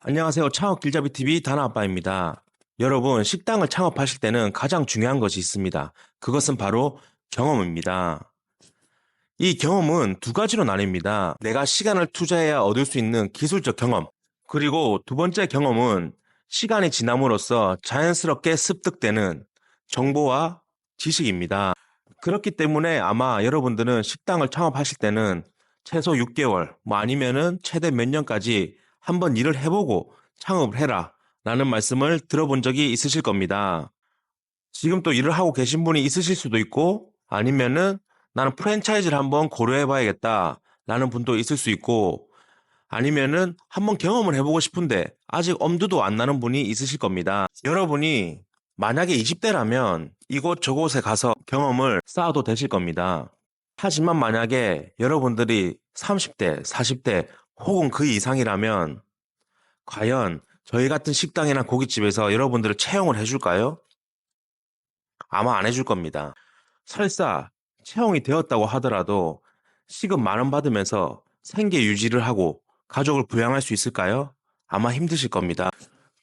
안녕하세요. 창업 길잡이 TV 다나 아빠입니다. 여러분, 식당을 창업하실 때는 가장 중요한 것이 있습니다. 그것은 바로 경험입니다. 이 경험은 두 가지로 나뉩니다. 내가 시간을 투자해야 얻을 수 있는 기술적 경험. 그리고 두 번째 경험은 시간이 지남으로써 자연스럽게 습득되는 정보와 지식입니다. 그렇기 때문에 아마 여러분들은 식당을 창업하실 때는 최소 6개월, 뭐 아니면은 최대 몇 년까지 한번 일을 해보고 창업을 해라. 라는 말씀을 들어본 적이 있으실 겁니다. 지금 또 일을 하고 계신 분이 있으실 수도 있고 아니면은 나는 프랜차이즈를 한번 고려해 봐야겠다. 라는 분도 있을 수 있고 아니면은 한번 경험을 해보고 싶은데 아직 엄두도 안 나는 분이 있으실 겁니다. 여러분이 만약에 20대라면 이곳 저곳에 가서 경험을 쌓아도 되실 겁니다. 하지만 만약에 여러분들이 30대, 40대 혹은 그 이상이라면 과연 저희 같은 식당이나 고깃집에서 여러분들을 채용을 해줄까요? 아마 안 해줄 겁니다. 설사 채용이 되었다고 하더라도 시급 만 원 받으면서 생계 유지를 하고 가족을 부양할 수 있을까요? 아마 힘드실 겁니다.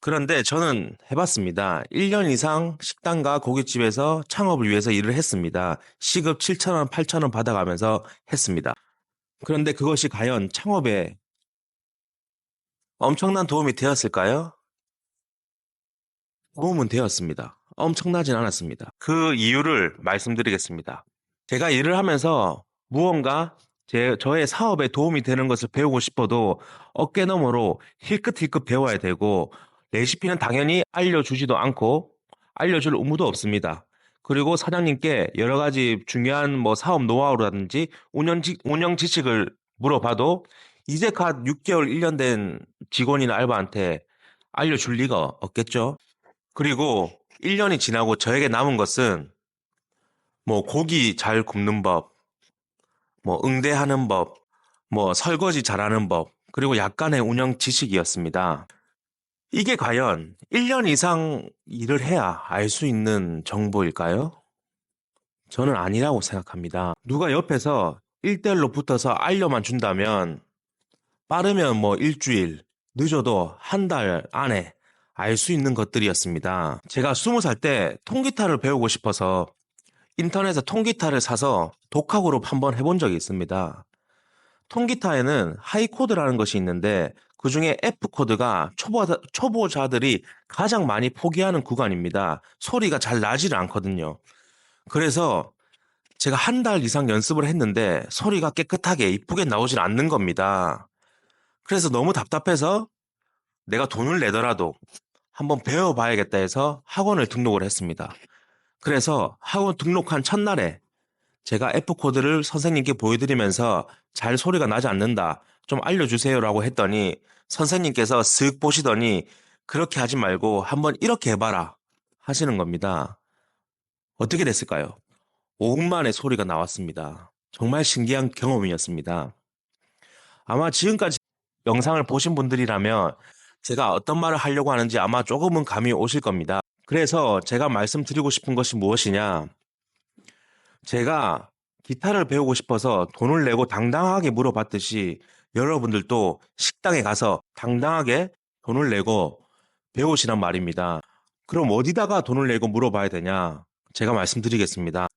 그런데 저는 해봤습니다. 1년 이상 식당과 고깃집에서 창업을 위해서 일을 했습니다. 시급 7,000원, 8,000원 받아가면서 했습니다. 그런데 그것이 과연 창업에 엄청난 도움이 되었을까요? 도움은 되었습니다. 엄청나진 않았습니다. 그 이유를 말씀드리겠습니다. 제가 일을 하면서 무언가 제, 저의 사업에 도움이 되는 것을 배우고 싶어도 어깨너머로 힐끗힐끗 배워야 되고 레시피는 당연히 알려주지도 않고 알려줄 의무도 없습니다. 그리고 사장님께 여러 가지 중요한 뭐 사업 노하우라든지 운영, 지, 운영 지식을 물어봐도 이제 갓 6개월, 1년 된 직원이나 알바한테 알려줄 리가 없겠죠. 그리고 1년이 지나고 저에게 남은 것은 뭐 고기 잘 굽는 법, 뭐 응대하는 법, 뭐 설거지 잘하는 법, 그리고 약간의 운영 지식이었습니다. 이게 과연 1년 이상 일을 해야 알 수 있는 정보일까요? 저는 아니라고 생각합니다. 누가 옆에서 1대1로 붙어서 알려만 준다면 빠르면 뭐 일주일, 늦어도 한 달 안에 알 수 있는 것들이었습니다. 제가 20살 때 통기타를 배우고 싶어서 인터넷에 통기타를 사서 독학으로 한번 해본 적이 있습니다. 통기타에는 하이코드라는 것이 있는데 그 중에 F코드가 초보자, 초보자들이 가장 많이 포기하는 구간입니다. 소리가 잘 나지를 않거든요. 그래서 제가 한 달 이상 연습을 했는데 소리가 깨끗하게 이쁘게 나오질 않는 겁니다. 그래서 너무 답답해서 내가 돈을 내더라도 한번 배워봐야겠다 해서 학원을 등록을 했습니다. 그래서 학원 등록한 첫날에 제가 F코드를 선생님께 보여드리면서 잘 소리가 나지 않는다. 좀 알려주세요라고 했더니 선생님께서 쓱 보시더니 그렇게 하지 말고 한번 이렇게 해봐라 하시는 겁니다. 어떻게 됐을까요? 5분 만에 소리가 나왔습니다. 정말 신기한 경험이었습니다. 아마 지금까지 영상을 보신 분들이라면 제가 어떤 말을 하려고 하는지 아마 조금은 감이 오실 겁니다. 그래서 제가 말씀드리고 싶은 것이 무엇이냐. 제가 기타를 배우고 싶어서 돈을 내고 당당하게 물어봤듯이 여러분들도 식당에 가서 당당하게 돈을 내고 배우시란 말입니다. 그럼 어디다가 돈을 내고 물어봐야 되냐? 제가 말씀드리겠습니다.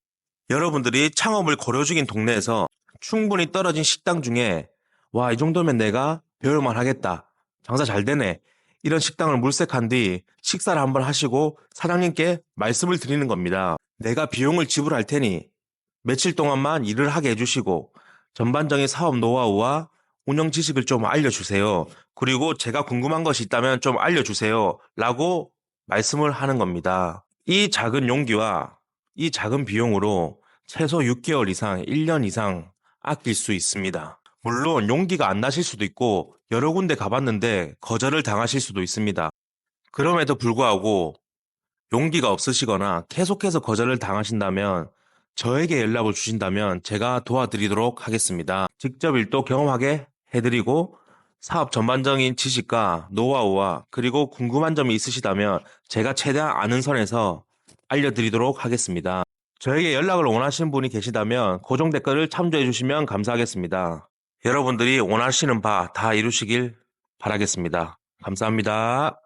여러분들이 창업을 고려 중인 동네에서 충분히 떨어진 식당 중에 와, 이 정도면 내가 배울만 하겠다. 장사 잘 되네. 이런 식당을 물색한 뒤 식사를 한번 하시고 사장님께 말씀을 드리는 겁니다. 내가 비용을 지불할 테니 며칠 동안만 일을 하게 해주시고 전반적인 사업 노하우와 운영 지식을 좀 알려주세요. 그리고 제가 궁금한 것이 있다면 좀 알려주세요. 라고 말씀을 하는 겁니다. 이 작은 용기와 이 작은 비용으로 최소 6개월 이상, 1년 이상 아낄 수 있습니다. 물론 용기가 안 나실 수도 있고 여러 군데 가봤는데 거절을 당하실 수도 있습니다. 그럼에도 불구하고 용기가 없으시거나 계속해서 거절을 당하신다면 저에게 연락을 주신다면 제가 도와드리도록 하겠습니다. 직접 일도 경험하게 해드리고 사업 전반적인 지식과 노하우와 그리고 궁금한 점이 있으시다면 제가 최대한 아는 선에서 알려드리도록 하겠습니다. 저에게 연락을 원하시는 분이 계시다면 고정 댓글을 참조해 주시면 감사하겠습니다. 여러분들이 원하시는 바 다 이루시길 바라겠습니다. 감사합니다.